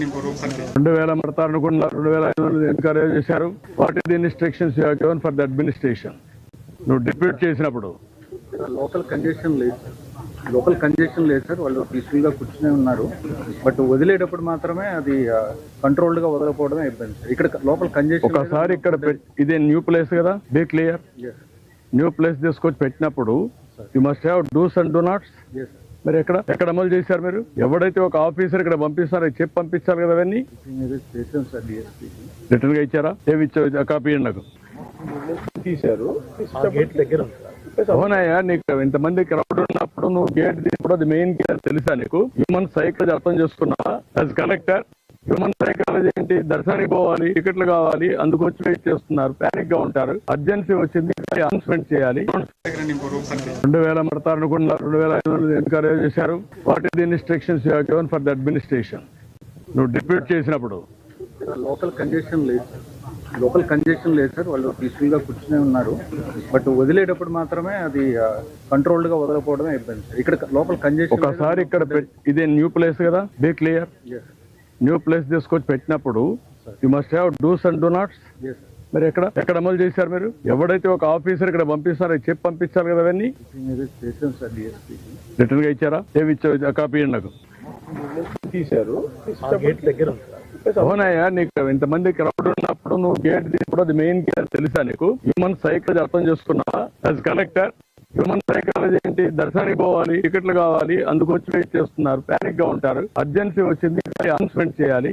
రెండు వేల మడతారు అనుకున్నారు రెండు వేల ఐదు వందలు ఎన్కరేజ్ చేశారు what is the instructions you given for the administration నువ్వు డిప్యూట్ చేసినప్పుడు. లోకల్ కంజెషన్ లేదు. లోకల్ కంజెషన్ లేదు సార్ వాళ్ళు పీస్ఫుల్గా కూర్చునే ఉన్నారు. బట్ వదిలేటప్పుడు మాత్రమే అది కంట్రోల్డ్గా వదలకపోవడమే ఇబ్బంది సార్ ఇక్కడ లోకల్ కంజెషన్ ఒకసారి ఇక్కడ ఇదే న్యూ ప్లేస్ కదా? బీ క్లియర్ న్యూ ప్లేస్ తీసుకొచ్చి పెట్టినప్పుడు you must have dos and don'ts మరి ఎక్కడ? ఎక్కడ అమలు చేశారు మీరు? ఎవడైతే ఒక ఆఫీసర్ ఇక్కడ పంపిస్తారో చెప్పి పంపించాలి కదా అవన్నీ? రిటర్న్గా ఇచ్చారా? ఏమి ఇచ్చారు? కాపీ నాకు. తీశారు. గేట్ దగ్గర అవునయ్యా నీకు ఇంతమంది క్రౌడ్ ఉన్నప్పుడు నువ్వు గేట్ తీసుకోవడం అది మెయిన్ గేట్ తెలుసా నీకు? హ్యూమన్ సైకాలజీ అర్థం చేసుకున్నావా? యాజ్ కలెక్టర్ హ్యూమన్ సైకాలజీ ఏంటి? దర్శనానికి పోవాలి టికెట్లు కావాలి అందుకు వచ్చి వెయిట్ చేస్తున్నారు. ప్యానిక్గా ఉంటారు. అర్జెన్సీ వచ్చింది అనౌన్స్మెంట్ చేయాలి. రెండు వేల మడతారు అనుకున్నారు రెండు వేల ఐదు వందలు ఎన్కరేజ్ చేశారు? What is the instructions you given for the administration నువ్వు డిప్యూట్ చేసినప్పుడు. లోకల్ కంజెషన్ లేదు. లోకల్ కంజెషన్ లేదు సార్ వాళ్ళు పీస్ఫుల్గా కూర్చునే ఉన్నారు. బట్ వదిలేటప్పుడు మాత్రమే అది కంట్రోల్డ్గా వదలకపోవడమే ఇబ్బంది సార్ ఇక్కడ లోకల్ కంజెషన్ ఒకసారి ఇక్కడ ఇదే న్యూ ప్లేస్ కదా? బీ క్లియర్ న్యూ ప్లేస్ తీసుకొచ్చి పెట్టినప్పుడు you must have dos and don'ts మరి ఎక్కడ? ఎక్కడ అమలు చేశారు మీరు? ఎవడైతే ఒక ఆఫీసర్ ఇక్కడ పంపిస్తారో చెప్పి పంపించాలి కదా అవన్నీ? రిటర్న్గా ఇచ్చారా? ఏమి ఇచ్చారు? కాపీ నాకు. తీశారు. గేట్ దగ్గర అవునయ్యా నీకు ఇంతమంది క్రౌడ్ ఉన్నప్పుడు నువ్వు గేట్ తీసుకోవడం అది మెయిన్ గేట్ తెలుసా నీకు? హ్యూమన్ సైకాలజీ అర్థం చేసుకున్నావా? యాజ్ కలెక్టర్ హ్యూమన్ సైకాలజీ ఏంటి? దర్శనానికి పోవాలి టికెట్లు కావాలి అందుకు వచ్చి వెయిట్ చేస్తున్నారు ప్యానిక్గా ఉంటారు. అర్జెన్సీ వచ్చింది అనౌన్స్మెంట్ చేయాలి.